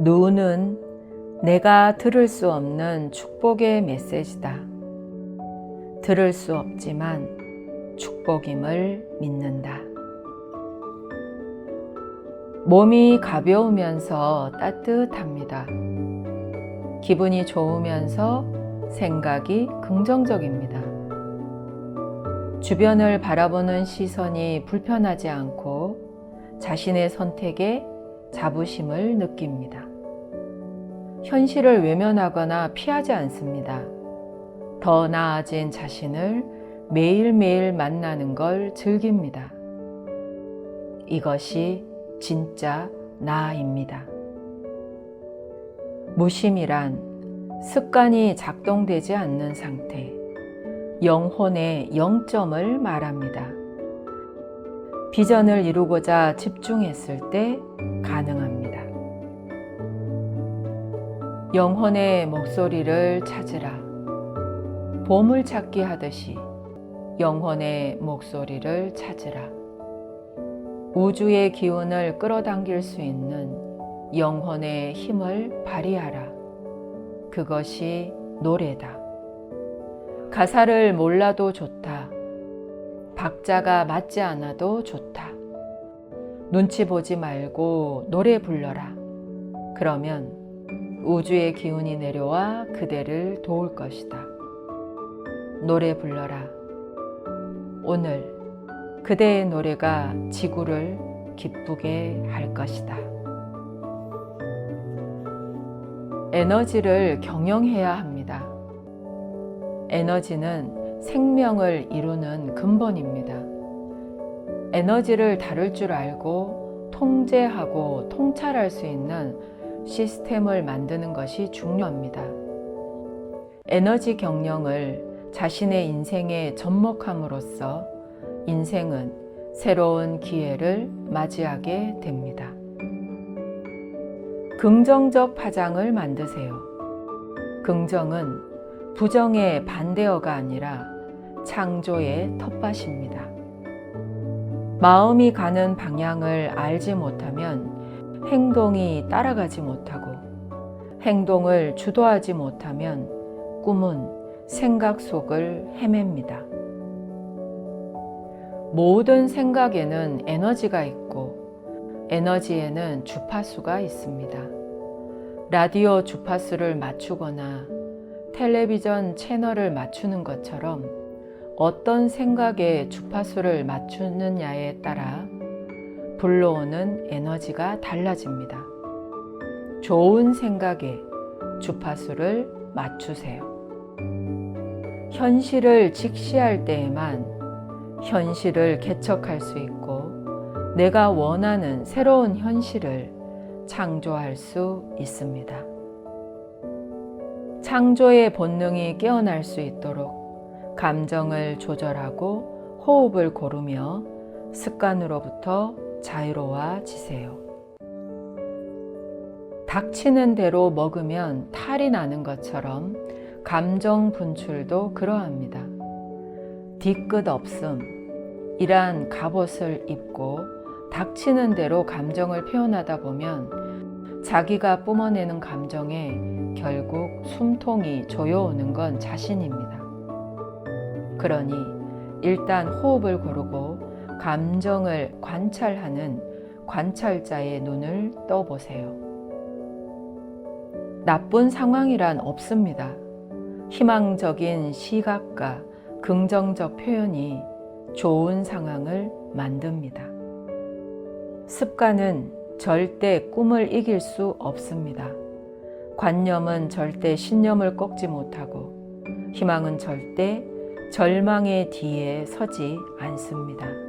누는 내가 들을 수 없는 축복의 메시지다. 들을 수 없지만 축복임을 믿는다. 몸이 가벼우면서 따뜻합니다. 기분이 좋으면서 생각이 긍정적입니다. 주변을 바라보는 시선이 불편하지 않고 자신의 선택에 자부심을 느낍니다. 현실을 외면하거나 피하지 않습니다. 더 나아진 자신을 매일매일 만나는 걸 즐깁니다. 이것이 진짜 나입니다. 무심이란 습관이 작동되지 않는 상태, 영혼의 영점을 말합니다. 비전을 이루고자 집중했을 때 가능합니다. 영혼의 목소리를 찾으라. 보물 찾기 하듯이 영혼의 목소리를 찾으라. 우주의 기운을 끌어당길 수 있는 영혼의 힘을 발휘하라. 그것이 노래다. 가사를 몰라도 좋다. 박자가 맞지 않아도 좋다. 눈치 보지 말고 노래 불러라. 그러면 우주의 기운이 내려와 그대를 도울 것이다. 노래 불러라. 오늘 그대의 노래가 지구를 기쁘게 할 것이다. 에너지를 경영해야 합니다. 에너지는 생명을 이루는 근본입니다. 에너지를 다룰 줄 알고 통제하고 통찰할 수 있는 시스템을 만드는 것이 중요합니다. 에너지 경영을 자신의 인생에 접목함으로써 인생은 새로운 기회를 맞이하게 됩니다. 긍정적 파장을 만드세요. 긍정은 부정의 반대어가 아니라 창조의 텃밭입니다. 마음이 가는 방향을 알지 못하면 행동이 따라가지 못하고 행동을 주도하지 못하면 꿈은 생각 속을 헤맵니다. 모든 생각에는 에너지가 있고 에너지에는 주파수가 있습니다. 라디오 주파수를 맞추거나 텔레비전 채널을 맞추는 것처럼 어떤 생각에 주파수를 맞추느냐에 따라 불러오는 에너지가 달라집니다. 좋은 생각에 주파수를 맞추세요. 현실을 직시할 때에만 현실을 개척할 수 있고 내가 원하는 새로운 현실을 창조할 수 있습니다. 창조의 본능이 깨어날 수 있도록 감정을 조절하고 호흡을 고르며 습관으로부터 자유로워지세요. 닥치는 대로 먹으면 탈이 나는 것처럼 감정 분출도 그러합니다. 뒤끝 없음, 이란 갑옷을 입고 닥치는 대로 감정을 표현하다 보면 자기가 뿜어내는 감정에 결국 숨통이 조여오는 건 자신입니다. 그러니 일단 호흡을 고르고 감정을 관찰하는 관찰자의 눈을 떠보세요. 나쁜 상황이란 없습니다. 희망적인 시각과 긍정적 표현이 좋은 상황을 만듭니다. 습관은 절대 꿈을 이길 수 없습니다. 관념은 절대 신념을 꺾지 못하고 희망은 절대 절망의 뒤에 서지 않습니다.